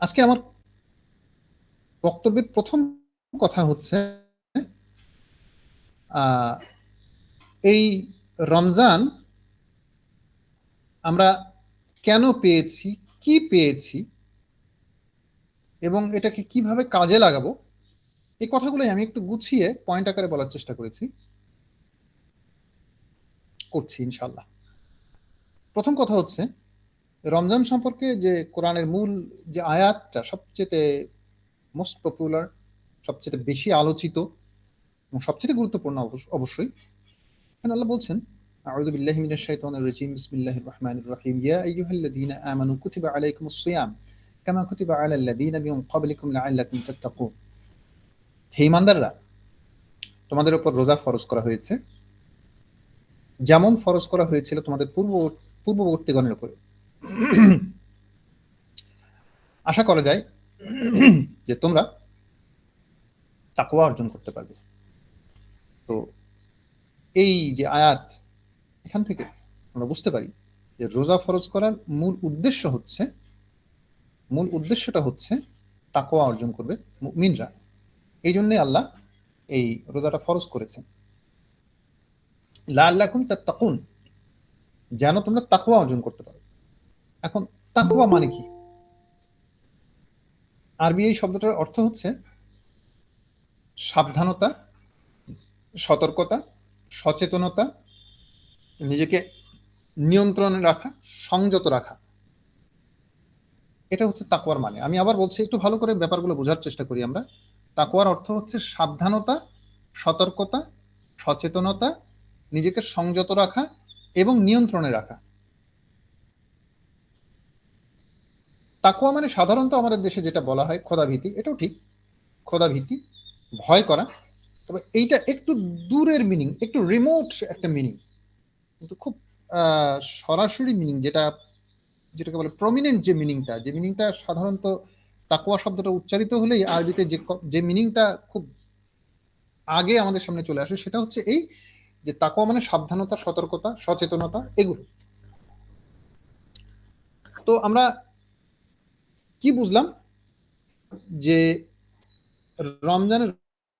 আজকে আমার বক্তব্যের প্রথম কথা হচ্ছে এই রমজান আমরা কেন পেয়েছি, কি পেয়েছি এবং এটাকে কীভাবে কাজে লাগাবো, এই কথাগুলোই আমি একটু গুছিয়ে পয়েন্ট আকারে বলার চেষ্টা করেছি। করছি ইনশাল্লাহ প্রথম কথা হচ্ছে রমজান সম্পর্কে যে কোরআনের মূল যে আয়াতটা সবচেয়ে মোস্ট পপুলার সবচেয়ে বেশি আলোচিত এবং সবচেয়ে গুরুত্বপূর্ণ অবশ্যই, এখানে আল্লাহ বলছেন, আউযু বিল্লাহি মিনাশ শাইতানির রাজীম, বিসমিল্লাহির রহমানির রহিম। ইয়া আইয়ুহাল্লাযীনা আমানু, কুতিবা আলাইকুমুস সিয়াম, কামা কুতিবা আলাল্লাযীনা মিন ক্বাবলিকুম লাআল্লাকুম তাত্তাকুন। হে ইমানদাররা, তোমাদের উপর রোজা ফরজ করা হয়েছে, যেমন ফরজ করা হয়েছিল তোমাদের পূর্ব, পূর্ববর্তীগণের উপরে। আশা করা যায় যে তোমরা তাকুয়া অর্জন করতে পারবে। তো এই যে আয়াত, এখান থেকে আমরা বুঝতে পারি যে রোজা ফরজ করার মূল উদ্দেশ্য হচ্ছে, মূল উদ্দেশ্যটা হচ্ছে তাকোয়া অর্জন করবে মিনরা এই জন্যে আল্লাহ এই রোজাটা ফরজ করেছেন। লা আল্লাহ তার তাকুন যেন তোমরা তাকোয়া অর্জন করতে পারো। এখন তাকুয়া মানে কি? আরবি এই শব্দটার অর্থ হচ্ছে সাবধানতা, সতর্কতা, সচেতনতা, নিজেকে নিয়ন্ত্রণে রাখা, সংযত রাখা। এটা হচ্ছে তাকুয়ার মানে। আমি আবার বলছি, একটু ভালো করে ব্যাপারগুলো বোঝার চেষ্টা করি আমরা। তাকুয়ার অর্থ হচ্ছে সাবধানতা, সতর্কতা, সচেতনতা, নিজেকে সংযত রাখা এবং নিয়ন্ত্রণে রাখা। তাকুয়া মানে সাধারণত আমাদের দেশে যেটা বলা হয় খোদাভীতি এটাও ঠিক খোদাভীতি ভয় করা। তবে এইটা একটু দূরের মিনিং একটু রিমোট একটা মিনিং কিন্তু খুব সরাসরি মিনিং যেটা, যেটাকে বলে প্রমিনেন্ট যে মিনিংটা যে মিনিংটা সাধারণত তাকুয়া শব্দটা উচ্চারিত হলেই আরবিতে যে যে মিনিংটা খুব আগে আমাদের সামনে চলে আসে, সেটা হচ্ছে এই যে তাকুয়া মানে সাবধানতা, সতর্কতা, সচেতনতা, এগুলো। তো আমরা কি বুঝলাম? যে রমজানের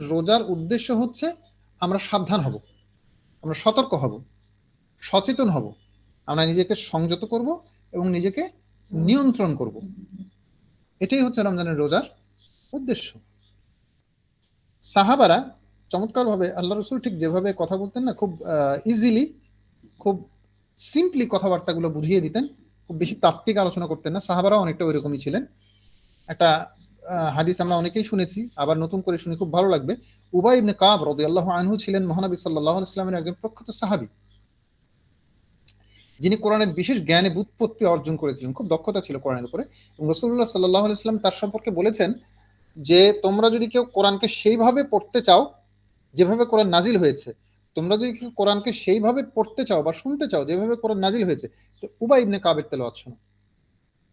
রোজার উদ্দেশ্য হচ্ছে আমরা সাবধান হব, আমরা সতর্ক হব, সচেতন হব, আমরা নিজেকে সংযত করব এবং নিজেকে নিয়ন্ত্রণ করব। এটাই হচ্ছে রমজানের রোজার উদ্দেশ্য। সাহাবারা চমৎকারভাবে আল্লাহ রসুল ঠিক যেভাবে কথা বলতেন না, খুব ইজিলি খুব সিম্পলি কথাবার্তাগুলো বুঝিয়ে দিতেন। খুব বেশি তাত্ত্বিক আলোচনা করতেন না সাহাবারা অনেকটা ওইরকমই ছিলেন। একটা হাদিস আমরা অনেকেই শুনেছি, আবার নতুন করে শুনে খুব ভালো লাগবে। উবাই ইবনে কাব রদি আল্লাহ আনহু ছিলেন মহানবী সাল্লাহ ইসলামের একজন প্রখ্যাত সাহাবি। যিনি কোরআনের বিশেষ জ্ঞানে বুৎপত্তি অর্জন করেছিলেন, খুব দক্ষতা ছিল কোরআনের উপরে। এবং রসুল্লাহ সাল্লাহ ইসলাম তার সম্পর্কে বলেছেন যে, তোমরা যদি কেউ কোরআনকে সেইভাবে পড়তে চাও, যেভাবে কোরআন নাজিল হয়েছে তোমরা যদি কোরআনকে সেইভাবে পড়তে চাও বা শুনতে চাও, যেভাবে কোরআন নাজিল হয়েছে, তো উবাই ইবনে কাবের তেলোয়াত শোনো।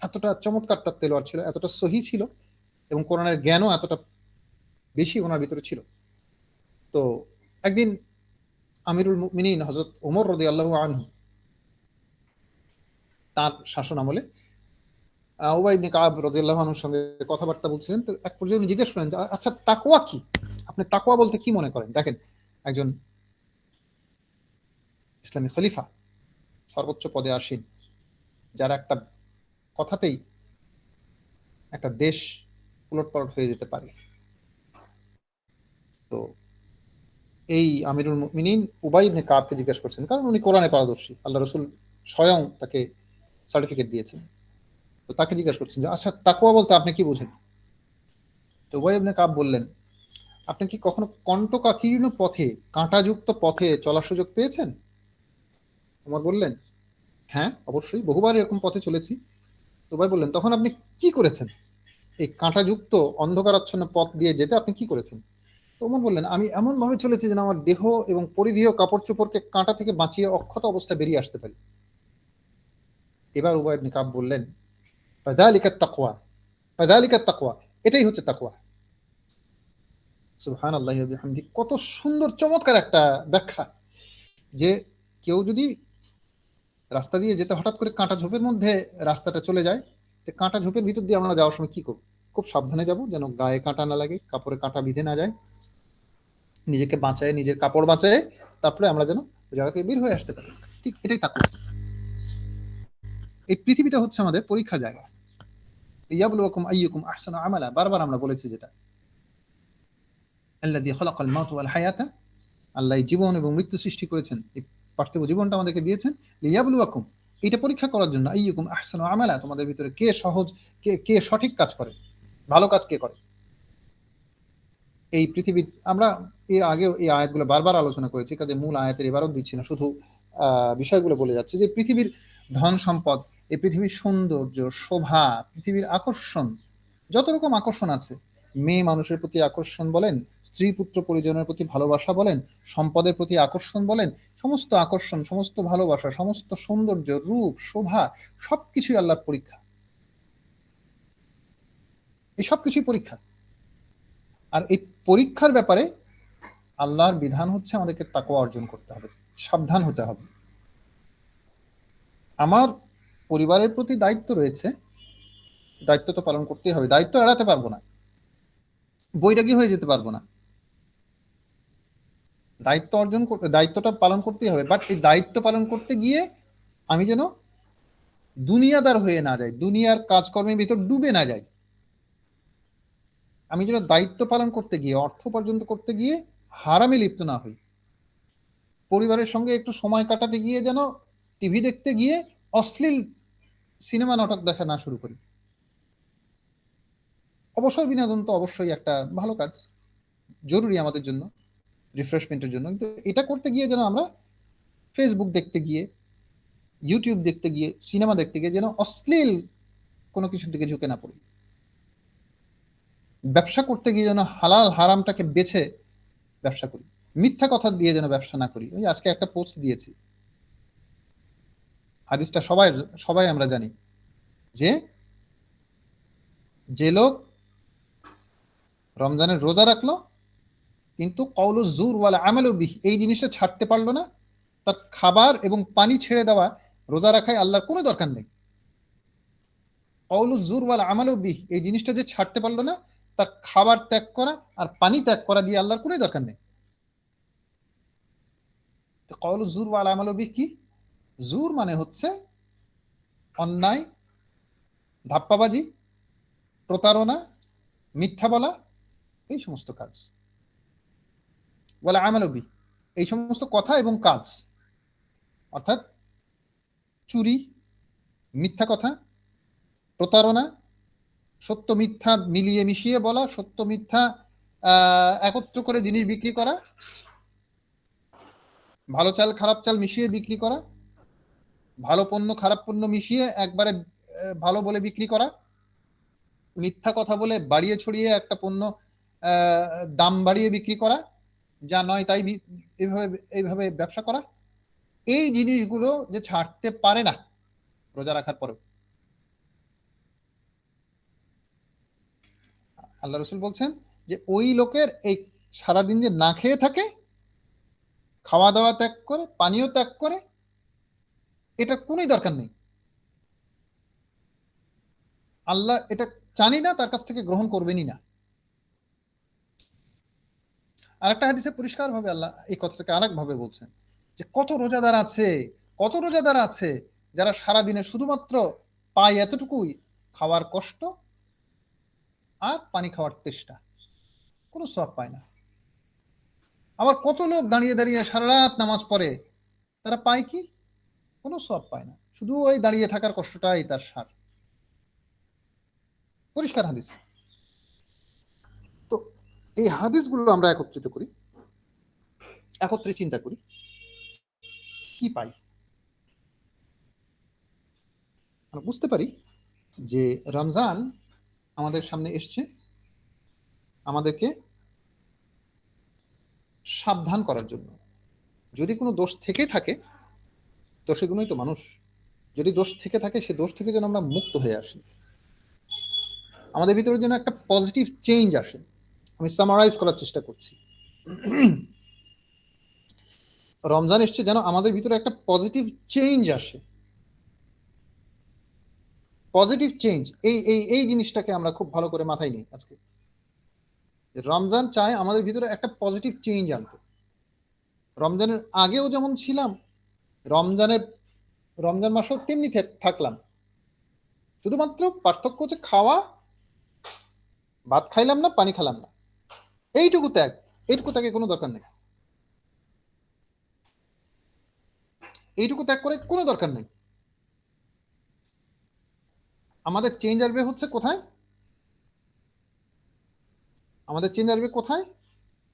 এতটা চমৎকার তার তেলোয়ার ছিল, এতটা সহি ছিল, এবং কোরআনের জ্ঞানও এতটা বেশি ওনার ভিতরে ছিল। তো একদিন আমিরুল মিনীন হজরত ওমর রদি আল্লাহ আনহু তার শাসন আমলে ওবাইবনে কাব রদি আল্লাহ আনহুর সঙ্গে কথাবার্তা বলছিলেন, তো এক পর্যায়ে উনি জিজ্ঞেস করেন আচ্ছা তাকোয়া কি? আপনি তাকোয়া বলতে কি মনে করেন? দেখেন, একজন ইসলামী খলিফা, সর্বোচ্চ পদে আসীন যারা একটা কথাতেই একটা দেশ উলট পালট হয়ে যেতে পারে। তো এই আমিরুল মিনিন উবাই ইবনে কাবকে জিজ্ঞেস করছেন, কারণ উনি কোরআনে পারদর্শী, আল্লাহ রসুল স্বয়ং তাকে সার্টিফিকেট দিয়েছেন। তো তাকে জিজ্ঞাসা করছেন যে আচ্ছা তাকুয়া বলতে আপনি কি বুঝেন? তো উবাই ইবনে কাব বললেন, আপনি কি কখনো কণ্টকাকীর্ণ পথে, কাঁটাযুক্ত পথে চলার সুযোগ পেয়েছেন? আমার বললেন হ্যাঁ অবশ্যই, বহুবার এরকম পথে চলেছি। ভাই বললেন, তখন আপনি কি করেছেন? এই কাঁটাযুক্ত অন্ধকারাচ্ছন্ন পথ দিয়ে যেতে আপনি কি করেছেন? তোমর বললেন, আমি এমন ভাবে চলেছি যেন আমার দেহ এবং পরিধেয় কাপড় চোপড়কে কাঁটা থেকে বাঁচিয়ে অক্ষত অবস্থায় বেরিয়ে আসতে পারি। এবার উবায় ইবনে কাব বললেন ফাদালিকা তাকওয়া ফাদালিকা তাকওয়া, এটাই হচ্ছে তাকওয়া। সুবহানাল্লাহি ওয়া কত সুন্দর চমৎকার একটা ব্যাখ্যা যে কেউ যদি রাস্তা দিয়ে যেতে হঠাৎ করে কাঁটা ঝোপের মধ্যে রাস্তাটা চলে যায়, তো কাঁটা ঝোপের ভিতর দিয়ে আমরা যাওয়ার সময় কি করব? খুব সাবধানে যাব যেন গায়ে কাঁটা না লাগে, কাপড়ে কাঁটা বিঁধে না যায়। নিজেকে বাঁচায়, নিজের কাপড় বাঁচায়, তারপরে আমরা যেন জায়গা থেকে বের হয়ে আসতে পারি। ঠিক এটাই তাকুয়া। এই পৃথিবীটা হচ্ছে আমাদের পরীক্ষার জায়গা। ইয়াবলুয়াকুম আইয়ুকুম আহসানু আমালা। বারবার আমরা বলেছি যেটা। আল্লাযী খালাকাল মাউত ওয়াল হায়াতা। আল্লাহ জীবন এবং মৃত্যু সৃষ্টি করেছেন। এই পার্থিব জীবনটা আমাদেরকে দিয়েছেন। লিয়াবলুয়াকুম এটা পরীক্ষা করার জন্য। আইয়ুকুম আহসানু আমালা, তোমাদের ভিতরে কে সহজ, কে কে সঠিক কাজ করে? ভালো কাজ কে করে? এই পৃথিবীর, আমরা এর আগেও এই আয়াতগুলো বারবার আলোচনা করেছি, কাজে মূল আয়াতের এবারও দিচ্ছি না, শুধু বিষয়গুলো বলে যাচ্ছে যে পৃথিবীর ধন সম্পদ, এই পৃথিবীর সৌন্দর্য, শোভা, পৃথিবীর আকর্ষণ, যত রকম আকর্ষণ আছে, মেয়ে মানুষের প্রতি আকর্ষণ বলেন, স্ত্রী পুত্র পরিজনের প্রতি ভালোবাসা বলেন, সম্পদের প্রতি আকর্ষণ বলেন সমস্ত আকর্ষণ, সমস্ত ভালোবাসা, সমস্ত সৌন্দর্য, রূপ, শোভা, সবকিছুই আল্লাহর পরীক্ষা। এই সবকিছুই পরীক্ষা। আর এই পরীক্ষার ব্যাপারে আল্লাহর বিধান হচ্ছে আমাদেরকে তাকওয়া অর্জন করতে হবে, সাবধান হতে হবে। আমার পরিবারের প্রতি দায়িত্ব রয়েছে, দায়িত্ব তো পালন করতেই হবে, দায়িত্ব এড়াতে পারব না, বৈরাগী হয়ে যেতে পারব না। দায়িত্ব অর্জন করতে দায়িত্বটা পালন করতেই হবে। বাট এই দায়িত্ব পালন করতে গিয়ে আমি যেন দুনিয়াদার হয়ে না যাই, দুনিয়ার কাজকর্মের ভিতর ডুবে না যাই। আমি যেন দায়িত্ব পালন করতে গিয়ে, অর্থ উপার্জন করতে গিয়ে হারামে লিপ্ত না হই। পরিবারের সঙ্গে একটু সময় কাটাতে গিয়ে যেন টিভি দেখতে গিয়ে অশ্লীল সিনেমা নাটক দেখা না শুরু করি। অবসর বিনোদন তো অবশ্যই একটা ভালো কাজ, জরুরি আমাদের জন্য। রিফ্রেশমেন্টের জন্য। কিন্তু এটা করতে গিয়ে যেন আমরা ফেসবুক দেখতে গিয়ে ইউটিউব দেখতে গিয়ে সিনেমা দেখতে গিয়ে যেন অশ্লীল কোনো কিছুর দিকে ঝুঁকে না পড়ি। ব্যবসা করতে গিয়ে যেন হালাল হারামটাকে বেছে ব্যবসা করি। মিথ্যা কথা দিয়ে যেন ব্যবসা না করি। ওই আজকে একটা পোস্ট দিয়েছি। হাদিসটা সবাই সবাই আমরা জানি যে যে লোক রমজানের রোজা রাখল কিন্তু কৌল জুর ওয়ালা আমালু বিহ, এই জিনিসটা ছাড়তে পারল না। তার খাবার এবং পানি ছেড়ে দেওয়া, রোজা রাখায় আল্লাহর কোনো দরকার নেই। কৌল জুর ওয়ালা আমালু বিহ, এই জিনিসটা যে ছাড়তে পারল না, তার খাবার ত্যাগ করা আর পানি ত্যাগ করা দিয়ে আল্লাহর কোনো দরকার নেই। কৌল জুর ওয়ালা আমালু বিহ কি? জুর মানে হচ্ছে অন্যায়, ধাপ্পাবাজি, প্রতারণা, মিথ্যা বলা, এই সমস্ত কাজ। বলে আমালবি এই সমস্ত কথা এবং কাজ। অর্থাৎ চুরি, মিথ্যা কথা, প্রতারণা, সত্য মিথ্যা মিলিয়ে মিশিয়ে বলা, সত্য মিথ্যা একত্র করে জিনিস বিক্রি করা, ভালো চাল, খারাপ চাল মিশিয়ে বিক্রি করা, ভালো পণ্য, খারাপ পণ্য মিশিয়ে একবারে ভালো বলে বিক্রি করা, মিথ্যা কথা বলে বাড়িয়ে ছড়িয়ে একটা পণ্য দাম বাড়িয়ে বিক্রি করা যা নয় তাই এইভাবে এইভাবে ব্যবসা করা। এই জিনিসগুলো যে ছাড়তে পারে না রোজা রাখার পরেও। আল্লাহ রসুল বলছেন যে ওই লোকের এই সারাদিন যে না খেয়ে থাকে, খাওয়া দাওয়া ত্যাগ করে, পানীয় ত্যাগ করে, এটার কোনোই দরকার নেই। আল্লাহ এটা জানি না, তার কাছ থেকে গ্রহণ করবেনই না। আরেকটা হাদিসে পরিষ্কার ভাবে আল্লাহ এই কথাটাকে আরেক ভাবে বলছেন যে কত রোজাদার আছে, কত রোজাদার আছে যারা সারা দিনে শুধুমাত্র পায় এতটুকুই খাওয়ার কষ্ট আর পানি খাওয়ার তেষ্টা? কোনো সব পায় না। আবার কত লোক দাঁড়িয়ে দাঁড়িয়ে সারা রাত নামাজ পড়ে, তারা পায় কি? কোনো সব পায় না। শুধু ওই দাঁড়িয়ে থাকার কষ্টটাই তার সার। পরিষ্কার হাদিস। এই হাদিসগুলো আমরা একত্রিত করি, একত্রে চিন্তা করি, কি পাই? আমরা বুঝতে পারি যে রমজান আমাদের সামনে এসছে, আমাদেরকে সাবধান করার জন্য। যদি কোনো দোষ থেকে থাকে তো সেগুলোই তো মানুষ। যদি দোষ থেকে থাকে, সে দোষ থেকে যেন আমরা মুক্ত হয়ে আসি। আমাদের ভিতরে যেন একটা পজিটিভ চেঞ্জ আসে। আমি সামারাইজ করার চেষ্টা করছি। রমজান এসছে যেন আমাদের ভিতরে একটা পজিটিভ চেঞ্জ আসে। পজিটিভ চেঞ্জ এই এই এই জিনিসটাকে আমরা খুব ভালো করে মাথায় নিই আজকে। রমজান চায় আমাদের ভিতরে একটা পজিটিভ চেঞ্জ আনতে। রমজানের আগেও যেমন ছিলাম, রমজানের, রমজান মাসেও তেমনি থাকলাম। শুধুমাত্র পার্থক্য হচ্ছে খাওয়া, ভাত খাইলাম না, পানি খেলাম না। এইটুকু ত্যাগ। এইটুকু ত্যাগে কোনো দরকার নেই। এইটুকু ত্যাগ করে কোনো দরকার নেই। আমাদের চেঞ্জ আসবে হচ্ছে কোথায়? আমাদের চেঞ্জ আসবে কোথায়?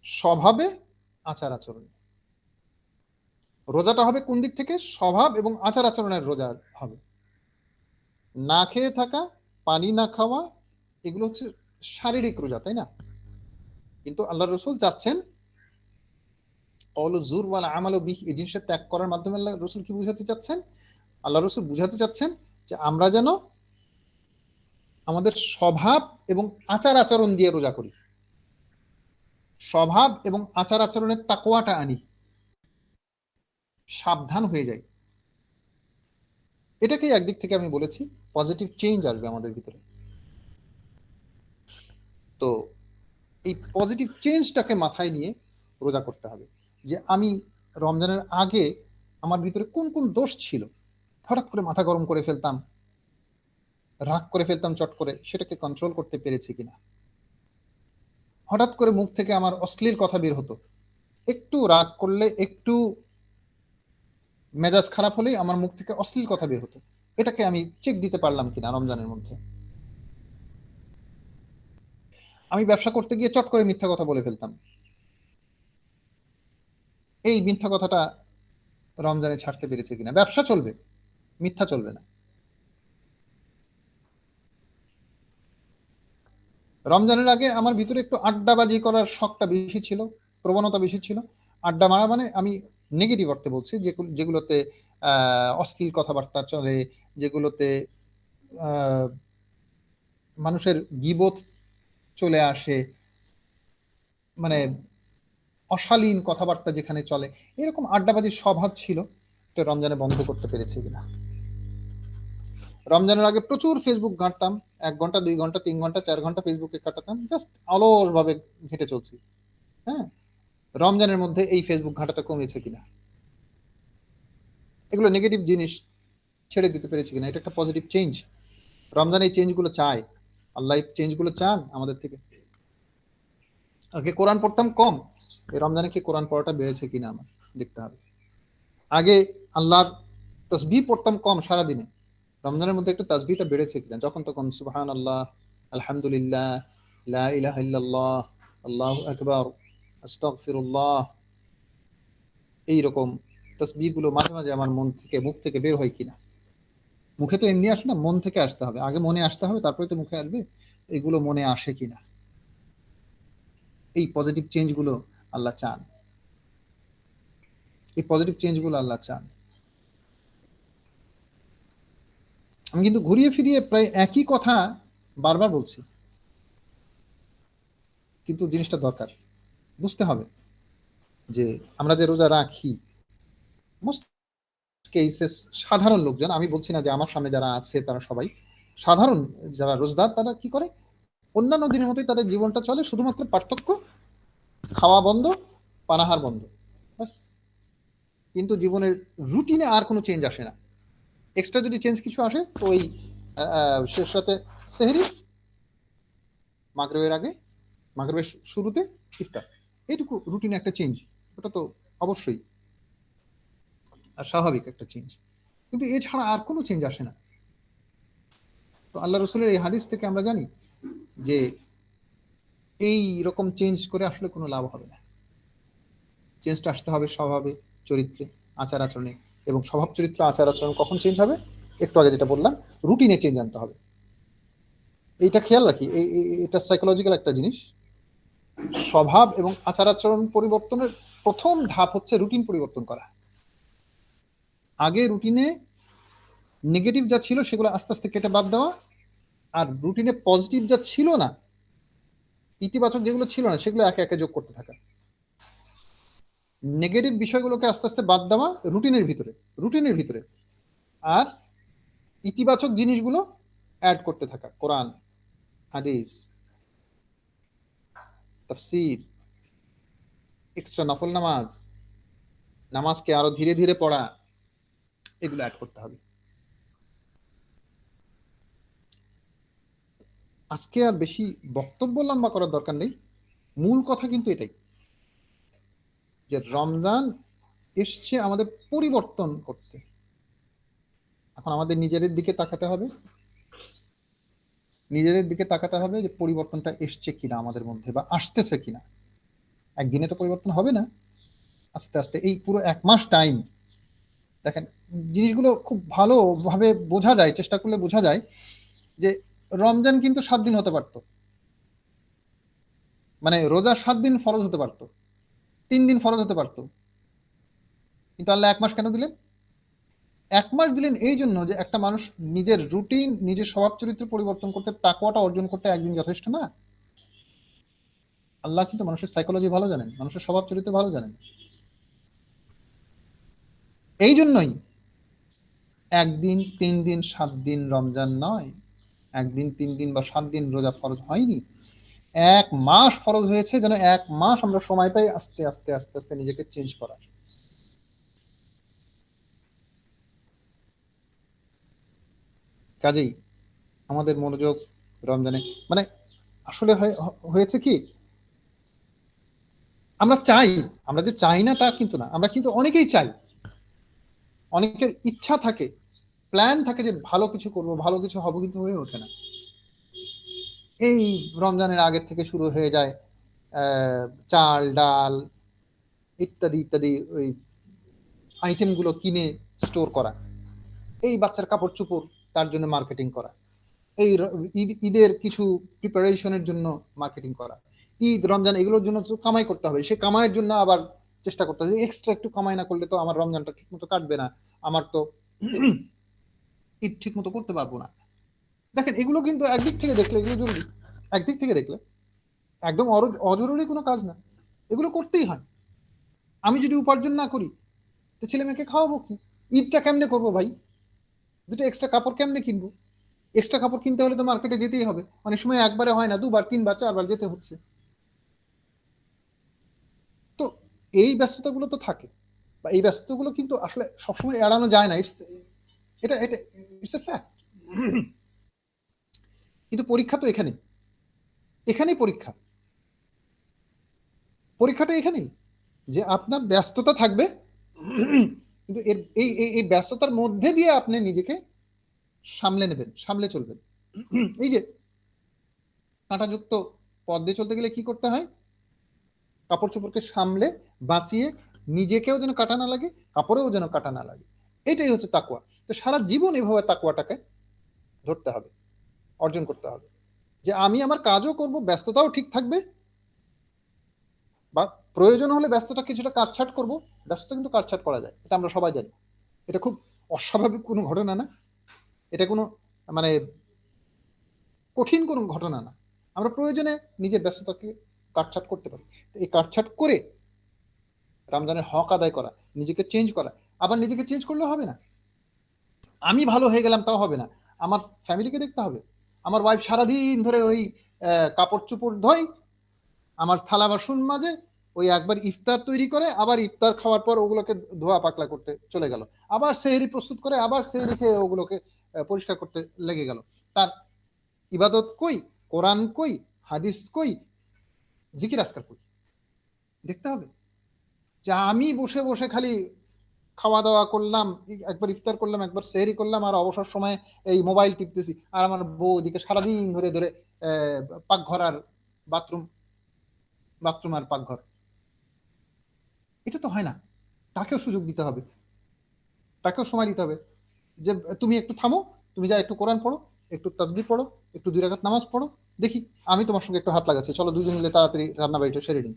স্বভাবে আচার আচরণ। রোজাটা হবে কোন দিক থেকে? স্বভাব এবং আচার আচরণের রোজা হবে। না খেয়ে থাকা, পানি না খাওয়া, এগুলো হচ্ছে শারীরিক রোজা, তাই না? কিন্তু আল্লাহ রসুল চাচ্ছেন জুর এই জিনিসটা ত্যাগ করার মাধ্যমে আল্লাহ রসুল কি বুঝাতে চাচ্ছেন। আল্লাহ রসুল বুঝাতে চাচ্ছেন যে আমরা যেন আমাদের স্বভাব এবং আচার আচরণ দিয়ে রোজা করি। স্বভাব এবং আচার আচরণের তাকোয়াটা আনি। সাবধান হয়ে যাই। এটাকেই একদিক থেকে আমি বলেছি, পজিটিভ চেঞ্জ আসবে আমাদের ভিতরে। তো এই পজিটিভ চেঞ্জটাকে মাথায় নিয়ে রোজা করতে হবে। যে আমি রমজানের আগে আমার ভিতরে কোন কোন দোষ ছিল? হঠাৎ করে মাথা গরম করে ফেলতাম, রাগ করে ফেলতাম চট করে, সেটাকে কন্ট্রোল করতে পেরেছি কিনা? হঠাৎ করে মুখ থেকে আমার অশ্লীল কথা বের হতো। একটু রাগ করলে একটু মেজাজ খারাপ হলেই আমার মুখ থেকে অশ্লীল কথা বের হতো। এটাকে আমি চেক দিতে পারলাম কিনা রমজানের মধ্যে? আমি ব্যবসা করতে গিয়ে চট করে মিথ্যা কথা বলে ফেলতাম। এই মিথ্যা কথাটা রমজানে ছাড়তে পেরেছে কিনা? ব্যবসা চলবে, মিথ্যা চলবে না। রমজানের আগে আমার ভিতরে একটু আড্ডাবাজি করার শখটা বেশি ছিল, প্রবণতা বেশি ছিল। আড্ডা মারা মানে আমি নেগেটিভ অর্থে বলছি যেগুলোতে অশ্লীল কথাবার্তা চলে, যেগুলোতে মানুষের গিবোধ চলে আসে। মানে অশালীন কথাবার্তা যেখানে চলে। এরকম আড্ডাবাজির স্বভাব ছিল। এটা রমজানে বন্ধ করতে পেরেছে কিনা? রমজানের আগে প্রচুর ফেসবুক ঘাঁটতাম। এক ঘণ্টা, দুই ঘণ্টা, তিন ঘণ্টা, চার ঘণ্টা ফেসবুকে কাটাতাম। জাস্ট অলস ভাবে ঘেটে চলছি। হ্যাঁ? রমজানের মধ্যে এই ফেসবুক ঘাঁটাটা কমেছে কিনা? এগুলো নেগেটিভ জিনিস ছেড়ে দিতে পেরেছি কিনা? এটা একটা পজিটিভ চেঞ্জ রমজান এই চেঞ্জগুলো চায়। আল্লাহ এই চেঞ্জগুলো চান আমাদের থেকে। আগে কোরআন পড়তাম কম রমজানে কি কোরআন পড়াটা বেড়েছে কিনা আমার দেখতে হবে। আগে আল্লাহর তসবি পড়তাম কম সারাদিনে, রমজানের মধ্যে একটু তাসবিটা বেড়েছে কিনা, যখন তখন সুবাহান আল্লাহ আলহামদুলিল্লাহ, লা ইলাহা ইল্লাল্লাহ, আল্লাহু আকবার, আস্তাগফিরুল্লাহ এই রকম তসবিগুলো মাঝে মাঝে আমার মন থেকে, মুখ থেকে বের হয় কিনা। মুখে তো এমনি আসে না, মন থেকে আসতে হবে। আগে মনে আসতে হবে, তারপরে তো মুখে আসবে, এগুলো মনে আসে কিনা। এই পজিটিভ চেঞ্জগুলো আল্লাহ চান। এই পজিটিভ চেঞ্জগুলো আল্লাহ চান। আমি কিন্তু ঘুরিয়ে ফিরিয়ে প্রায় একই কথা বারবার বলছি। কিন্তু জিনিসটা দরকার। বুঝতে হবে যে আমরা যে রোজা রাখি মোস্ট কেসেস সাধারণ লোকজন, আমি বলছি না যে আমার সামনে যারা আছে তারা সবাই, সাধারণ যারা রোজদার, তারা কি করে? অন্যান্য দিনের মতোই তাদের জীবনটা চলে, শুধুমাত্র পার্থক্য, খাওয়া বন্ধ, পানাহার বন্ধ বাস কিন্তু জীবনের রুটিনে আর কোনো চেঞ্জ আসে না। এক্সট্রা যদি চেঞ্জ কিছু আসে, তো ওই শেষ রাতে সেহেরি, মাগরবের আগে, মাগরবের শুরুতে ইফতার। এইটুকু রুটিনে একটা চেঞ্জ ওটা তো অবশ্যই। আর স্বাভাবিক একটা চেঞ্জ কিন্তু এছাড়া আর কোনো চেঞ্জ আসে না। তো আল্লাহ রসুলের এই হাদিস থেকে আমরা জানি যে এই রকম চেঞ্জ করে আসলে কোনো লাভ হবে না। চেঞ্জটা আসতে হবে স্বভাবে, চরিত্রে, আচার আচরণে। এবং স্বভাব, চরিত্র, আচার আচরণ কখন চেঞ্জ হবে? একটু আগে যেটা বললাম রুটিনে চেঞ্জ আনতে হবে। এইটা খেয়াল রাখি, এই এটা সাইকোলজিক্যাল একটা জিনিস। স্বভাব এবং আচার আচরণ পরিবর্তনের প্রথম ধাপ হচ্ছে রুটিন পরিবর্তন করা। আগে রুটিনে নেগেটিভ যা ছিল সেগুলো আস্তে আস্তে কেটে বাদ দেওয়া আর রুটিনে পজিটিভ যা ছিল না, ইতিবাচক যেগুলো ছিল না, সেগুলো একে একে যোগ করতে থাকা। নেগেটিভ বিষয়গুলোকে আস্তে আস্তে বাদ দেওয়া রুটিনের ভিতরে রুটিনের ভিতরে। আর ইতিবাচক জিনিসগুলো অ্যাড করতে থাকা, কোরআন, হাদিস, তফসির এক্সট্রা নফল নামাজ, নামাজকে আরও ধীরে ধীরে পড়া। এগুলো অ্যাড করতে হবে। আজকে আর বেশি বক্তব্য লম্বা করার দরকার নেই। মূল কথা কিন্তু এটাই, যে রমজান এসছে আমাদের পরিবর্তন করতে। এখন আমাদের নিজেদের দিকে তাকাতে হবে। নিজেদের দিকে তাকাতে হবে যে পরিবর্তনটা এসছে কিনা আমাদের মধ্যে বা আসতেছে কিনা। একদিনে তো পরিবর্তন হবে না। আস্তে আস্তে এই পুরো এক মাস টাইম দেখেন, জিনিসগুলো খুব ভালোভাবে বোঝা যায়, চেষ্টা করলে বোঝা যায় যে রমজান কিন্তু সাত দিন হতে পারতো। মানে রোজা সাত দিন ফরজ হতে পারতো। তিন দিন ফরজ হতে পারতো। কিন্তু আল্লাহ এক মাস কেন দিলেন? এক মাস দিলেন এই জন্য যে একটা মানুষ নিজের রুটিন, নিজের স্বভাব চরিত্র পরিবর্তন করতে তাকুয়াটা অর্জন করতে একদিন যথেষ্ট না? আল্লাহ কিন্তু মানুষের সাইকোলজি ভালো জানেন, মানুষের স্বভাব চরিত্র ভালো জানেন। এই জন্যই একদিন, তিন দিন, সাত দিন রমজান নয়। একদিন, তিন দিন বা সাত দিন রোজা ফরজ হয়নি। এক মাস ফরজ হয়েছে যেন এক মাস আমরা সময় পাই আস্তে আস্তে আস্তে আস্তে নিজেকে চেঞ্জ করার। কাজেই আমাদের মনোযোগ রমজানে মানে আসলে হয়েছে কি? আমরা চাই, আমরা যে চাই না তা কিন্তু না, আমরা কিন্তু অনেকেই চাই। অনেকের ইচ্ছা থাকে প্ল্যান থাকে যে ভালো কিছু করব, ভালো কিছু হব, কিন্তু হয়ে ওঠে না। এই রমজানের আগের থেকে শুরু হয়ে যায় চাল, ডাল ইত্যাদি ইত্যাদি ওই আইটেমগুলো কিনে স্টোর করা। এই বাচ্চার কাপড় চুপড় তার জন্য মার্কেটিং করা। এই ঈদের কিছু প্রিপারেশনের জন্য মার্কেটিং করা। ঈদ, রমজান এগুলোর জন্য কামাই করতে হবে। সে কামাইয়ের জন্য আবার চেষ্টা করতে হবে। এক্সট্রা একটু কামাই না করলে তো আমার রমজানটা ঠিক মতো কাটবে না। আমার তো ঈদ ঠিক মতো করতে পারব না। দেখেন, এগুলো কিন্তু একদিক থেকে দেখলে এগুলো জরুরি। একদিক থেকে দেখলে একদম অজরুরি কোনো কাজ না। এগুলো করতেই হয়। আমি যদি উপার্জন না করি, তো ছেলে মেয়েকে খাওয়াবো কি? ঈদটা কেমনে করব ভাই? দুটো এক্সট্রা কাপড় কেমনে কিনবো? এক্সট্রা কাপড় কিনতে হলে তো মার্কেটে যেতেই হবে। অনেক সময় একবারে হয় না, দুবার, তিনবার, চারবার যেতে হচ্ছে তো এই ব্যস্ততাগুলো তো থাকে। বা এই ব্যস্ততাগুলো কিন্তু আসলে সবসময় এড়ানো যায় না। ইটস এটা এটা ইটস এ ফ্যাক্ট কিন্তু পরীক্ষা তো এখানেই। এখানেই পরীক্ষা। পরীক্ষাটা এখানেই। যে আপনার ব্যস্ততা থাকবে। কিন্তু এর এই এই ব্যস্ততার মধ্যে দিয়ে আপনি নিজেকে সামলে নেবেন, সামলে চলবেন। এই যে কাঁটাযুক্ত পথ দিয়ে চলতে গেলে কি করতে হয়? কাপড় চোপড়কে সামলে বাঁচিয়ে নিজেকেও যেন কাটা না লাগে, কাপড়েও যেন কাটা না লাগে। এটাই হচ্ছে তাকুয়া তো সারা জীবন এভাবে তাকুয়াটাকে ধরতে হবে, অর্জন করতে হবে। যে আমি আমার কাজও করব, ব্যস্ততাও ঠিক থাকবে, বা প্রয়োজন হলে ব্যস্ততা কিছুটা কাটছাট করব, ব্যস্ততা কিন্তু কাটছাট করা যায়, এটা আমরা সবাই জানি। এটা খুব অস্বাভাবিক কোনো ঘটনা না, এটা কোনো মানে কঠিন কোনো ঘটনা না। আমরা প্রয়োজনে নিজের ব্যস্ততাকে কাটছাট করতে পারি। এই কাটছাট করে রমজানের হক আদায় করা, নিজেকে চেঞ্জ করা, আবার নিজেকে চেঞ্জ করলেও হবে না। আমি ভালো হয়ে গেলাম, তাও হবে না। আমার ফ্যামিলিকে দেখতে হবে। আমার ওয়াইফ সারাদিন ধরে ওই কাপড় চুপড় ধোয়, আমার থালা বাসন মাঝে ওই একবার ইফতার তৈরি করে, আবার ইফতার খাওয়ার পর ওগুলোকে ধোয়া পাকলা করতে চলে গেল। আবার সেহরি প্রস্তুত করে, আবার সেহরি খেয়ে ওগুলোকে পরিষ্কার করতে লেগে গেল। তার ইবাদত কই, কোরআন কই, হাদিস কই, জিকির আজকার কই? দেখতে হবে। যে আমি বসে বসে খালি খাওয়া দাওয়া করলাম একবার ইফতার করলাম, একবার সেহরি করলাম, আর অবসর সময় এই মোবাইল টিপতেছি। আর আমার বউ এদিকে সারাদিন ধরে ধরে পাকঘর আর বাথরুম বাথরুম আর পাকঘর। এটা তো হয় না। তাকেও সুযোগ দিতে হবে। তাকেও সময় দিতে হবে। যে, তুমি একটু থামো, তুমি যা একটু কোরআন পড়ো, একটু তাসবি পড়ো, একটু দুই রাখাত নামাজ পড়ো, দেখি। আমি তোমার সঙ্গে একটু হাত লাগাচ্ছি। চলো দুজন মিলে তাড়াতাড়ি রান্না বাড়িটা সেরে নিই।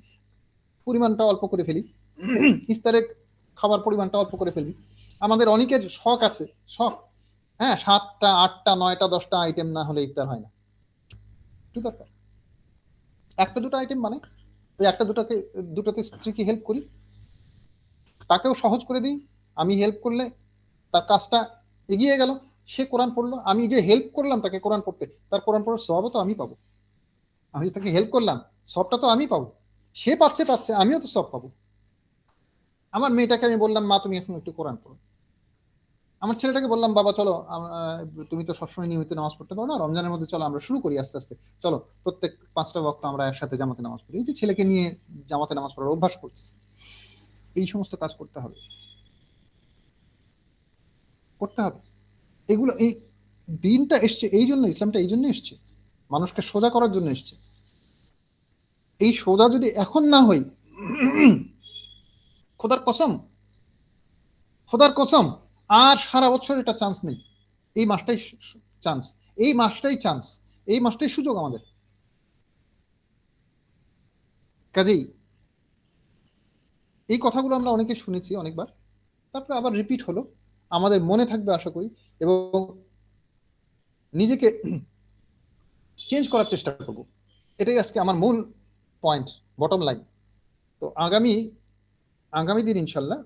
পরিমাণটা অল্প করে ফেলি। ইফতারে খাবার পরিমাণটা অল্প করে ফেলবি। আমাদের অনেকের শখ আছে, শখ। হ্যাঁ সাতটা, আটটা, নয়টা, দশটা আইটেম না হলে ইফতার হয় না। কি দরকার? একটা দুটো আইটেম মানে? ওই একটা দুটাকে, দুটোতে স্ত্রীকে হেল্প করি। তাকেও সহজ করে দিই। আমি হেল্প করলে তার কাজটা এগিয়ে গেল। সে কোরআন পড়ল। আমি যে হেল্প করলাম তাকে কোরআন পড়তে, তার কোরআন পড়ার সবও তো আমি পাবো। আমি তাকে হেল্প করলাম, সবটা তো আমি পাবো। সে পাচ্ছে পাচ্ছে, আমিও তো সব পাবো। আমার মেয়েটাকে আমি বললাম, মা, তুমি এখন একটু কোরআন পড়ো। আমার ছেলেটাকে বললাম, বাবা, চলো তুমি তো সবসময় নিয়মিত নামাজ পড়তে পারো না, রমজানের মধ্যে চলো, আমরা শুরু করি আস্তে আস্তে। চলো, প্রত্যেক পাঁচটা বক্ত আমরা একসাথে জামাতে নামাজ পড়ি। এই যে ছেলেকে নিয়ে জামাতে নামাজ পড়ার অভ্যাস করছি এই সমস্ত কাজ করতে হবে। করতে হবে। এগুলো, এই দিনটা এসছে, এই জন্য ইসলামটা এই জন্য এসছে। মানুষকে সোজা করার জন্য এসছে। এই সোজা যদি এখন না হই খোদার কসম খোদার কসম, আর সারা বছর এটা চান্স নেই। এই মাসটাই চান্স এই মাসটাই চান্স এই মাসটাই সুযোগ আমাদের। কাজেই এই কথাগুলো আমরা অনেকে শুনেছি অনেকবার, তারপরে আবার রিপিট হলো। আমাদের মনে থাকবে আশা করি, এবং নিজেকে চেঞ্জ করার চেষ্টা করব। এটাই আজকে আমার মূল পয়েন্ট বটম লাইন তো আগামী আগামী দিন ইনশাল্লাহ।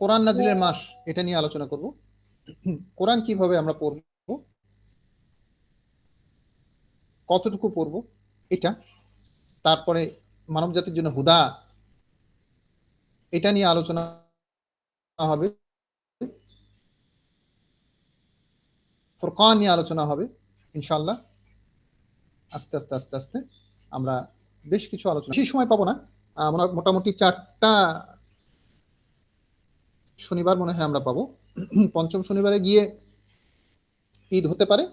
কোরআন নাজিলের মাস, এটা নিয়ে আলোচনা করব। কোরআন কীভাবে আমরা পড়ব? কতটুকু পড়ব? এটা। তারপরে মানব জাতির জন্য হুদা, এটা নিয়ে আলোচনা হবে। ফোরকান নিয়ে আলোচনা হবে, ইনশাল্লাহ। আস্তে আস্তে আস্তে আস্তে আমরা বেশ কিছু আলোচনা। বেশি সময় পাবো না। মোটামুটি চারটা শনিবার মনে হয় আমরা পাবো। পঞ্চম শনিবারে গিয়ে ঈদ হতে পারে।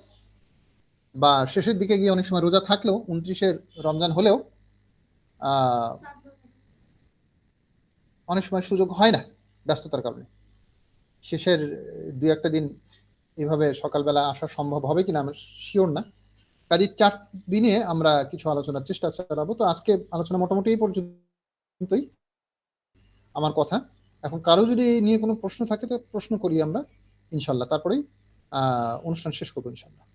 বা শেষের দিকে গিয়ে অনেক সময় রোজা থাকলেও উনত্রিশের রমজান হলেও অনেক সময় সুযোগ হয় না ব্যস্ততার কারণে। শেষের দু একটা দিন এভাবে সকালবেলা আসা সম্ভব হবে কিনা আমার শিওর না। কাজে চার দিনে আমরা কিছু আলোচনার চেষ্টা চালাবো। তো আজকে আলোচনা মোটামুটি এই পর্যন্তই আমার কথা। এখন কারও যদি নিয়ে কোনো প্রশ্ন থাকে তো প্রশ্ন করি আমরা, ইনশাল্লাহ। তারপরেই অনুষ্ঠান শেষ করব ইনশাল্লাহ।